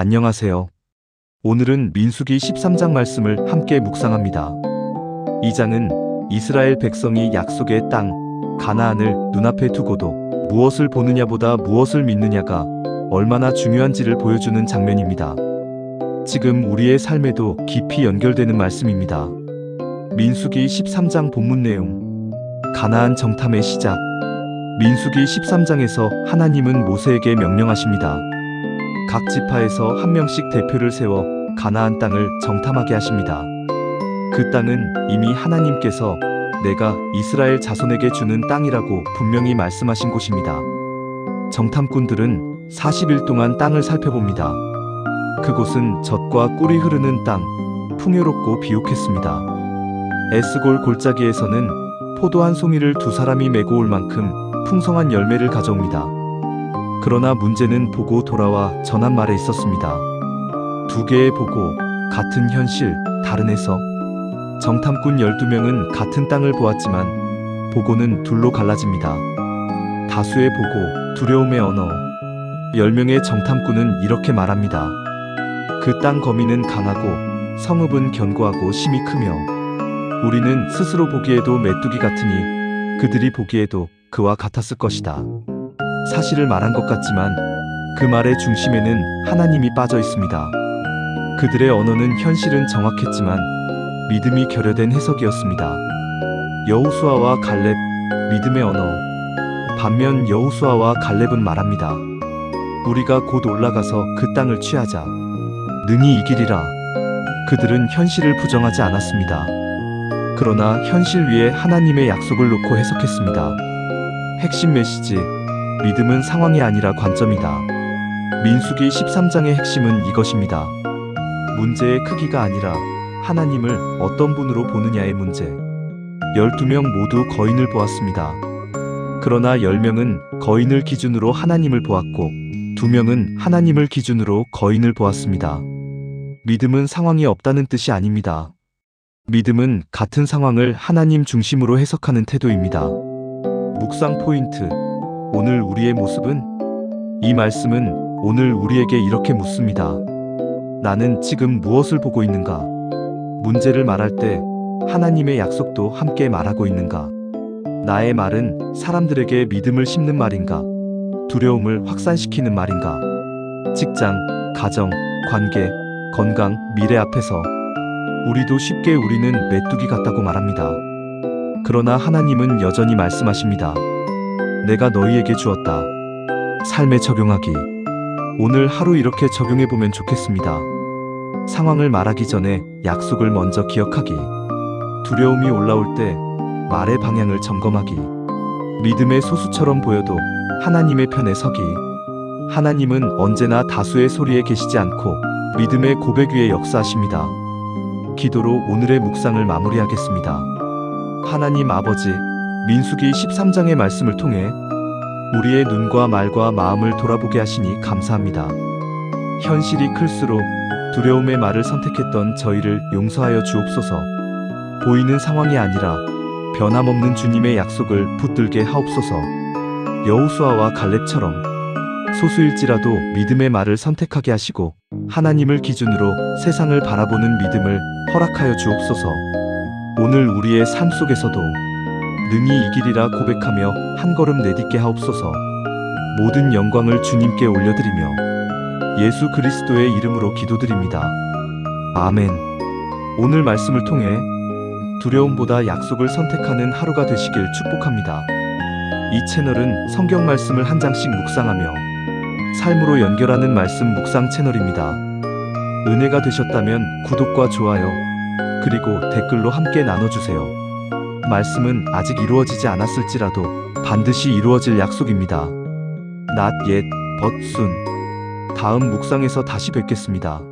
안녕하세요. 오늘은 민수기 13장 말씀을 함께 묵상합니다. 이 장은 이스라엘 백성이 약속의 땅, 가나안을 눈앞에 두고도 무엇을 보느냐보다 무엇을 믿느냐가 얼마나 중요한지를 보여주는 장면입니다. 지금 우리의 삶에도 깊이 연결되는 말씀입니다. 민수기 13장 본문 내용. 가나안 정탐의 시작. 민수기 13장에서 하나님은 모세에게 명령하십니다. 각 지파에서 한 명씩 대표를 세워 가나안 땅을 정탐하게 하십니다. 그 땅은 이미 하나님께서 내가 이스라엘 자손에게 주는 땅이라고 분명히 말씀하신 곳입니다. 정탐꾼들은 40일 동안 땅을 살펴봅니다. 그곳은 젖과 꿀이 흐르는 땅, 풍요롭고 비옥했습니다. 에스골 골짜기에서는 포도 한 송이를 두 사람이 메고 올 만큼 풍성한 열매를 가져옵니다. 그러나 문제는 보고 돌아와 전한 말에 있었습니다. 두 개의 보고, 같은 현실, 다른 해석. 정탐꾼 12명은 같은 땅을 보았지만 보고는 둘로 갈라집니다. 다수의 보고, 두려움의 언어. 10명의 정탐꾼은 이렇게 말합니다. 그 땅 거미는 강하고 성읍은 견고하고 심이 크며 우리는 스스로 보기에도 메뚜기 같으니 그들이 보기에도 그와 같았을 것이다. 사실을 말한 것 같지만 그 말의 중심에는 하나님이 빠져 있습니다. 그들의 언어는 현실은 정확했지만 믿음이 결여된 해석이었습니다. 여우수아와 갈렙 믿음의 언어 반면 여우수아와 갈렙은 말합니다. 우리가 곧 올라가서 그 땅을 취하자. 능히 이기리라. 그들은 현실을 부정하지 않았습니다. 그러나 현실 위에 하나님의 약속을 놓고 해석했습니다. 핵심 메시지 믿음은 상황이 아니라 관점이다. 민수기 13장의 핵심은 이것입니다. 문제의 크기가 아니라 하나님을 어떤 분으로 보느냐의 문제. 12명 모두 거인을 보았습니다. 그러나 10명은 거인을 기준으로 하나님을 보았고, 2명은 하나님을 기준으로 거인을 보았습니다. 믿음은 상황이 없다는 뜻이 아닙니다. 믿음은 같은 상황을 하나님 중심으로 해석하는 태도입니다. 묵상 포인트. 오늘 우리의 모습은? 이 말씀은 오늘 우리에게 이렇게 묻습니다. 나는 지금 무엇을 보고 있는가? 문제를 말할 때 하나님의 약속도 함께 말하고 있는가? 나의 말은 사람들에게 믿음을 심는 말인가? 두려움을 확산시키는 말인가? 직장, 가정, 관계, 건강, 미래 앞에서 우리도 쉽게 우리는 메뚜기 같다고 말합니다. 그러나 하나님은 여전히 말씀하십니다. 내가 너희에게 주었다. 삶에 적용하기. 오늘 하루 이렇게 적용해보면 좋겠습니다. 상황을 말하기 전에 약속을 먼저 기억하기. 두려움이 올라올 때 말의 방향을 점검하기. 믿음의 소수처럼 보여도 하나님의 편에 서기. 하나님은 언제나 다수의 소리에 계시지 않고 믿음의 고백 위에 역사하십니다. 기도로 오늘의 묵상을 마무리하겠습니다. 하나님 아버지, 민수기 13장의 말씀을 통해 우리의 눈과 말과 마음을 돌아보게 하시니 감사합니다. 현실이 클수록 두려움의 말을 선택했던 저희를 용서하여 주옵소서. 보이는 상황이 아니라 변함없는 주님의 약속을 붙들게 하옵소서. 여우수아와 갈렙처럼 소수일지라도 믿음의 말을 선택하게 하시고 하나님을 기준으로 세상을 바라보는 믿음을 허락하여 주옵소서. 오늘 우리의 삶 속에서도 능히 이기리라 고백하며 한 걸음 내딛게 하옵소서. 모든 영광을 주님께 올려드리며 예수 그리스도의 이름으로 기도드립니다. 아멘. 오늘 말씀을 통해 두려움보다 약속을 선택하는 하루가 되시길 축복합니다. 이 채널은 성경 말씀을 한 장씩 묵상하며 삶으로 연결하는 말씀 묵상 채널입니다. 은혜가 되셨다면 구독과 좋아요, 그리고 댓글로 함께 나눠주세요. 말씀은 아직 이루어지지 않았을지라도 반드시 이루어질 약속입니다. not yet, but soon. 다음 묵상에서 다시 뵙겠습니다.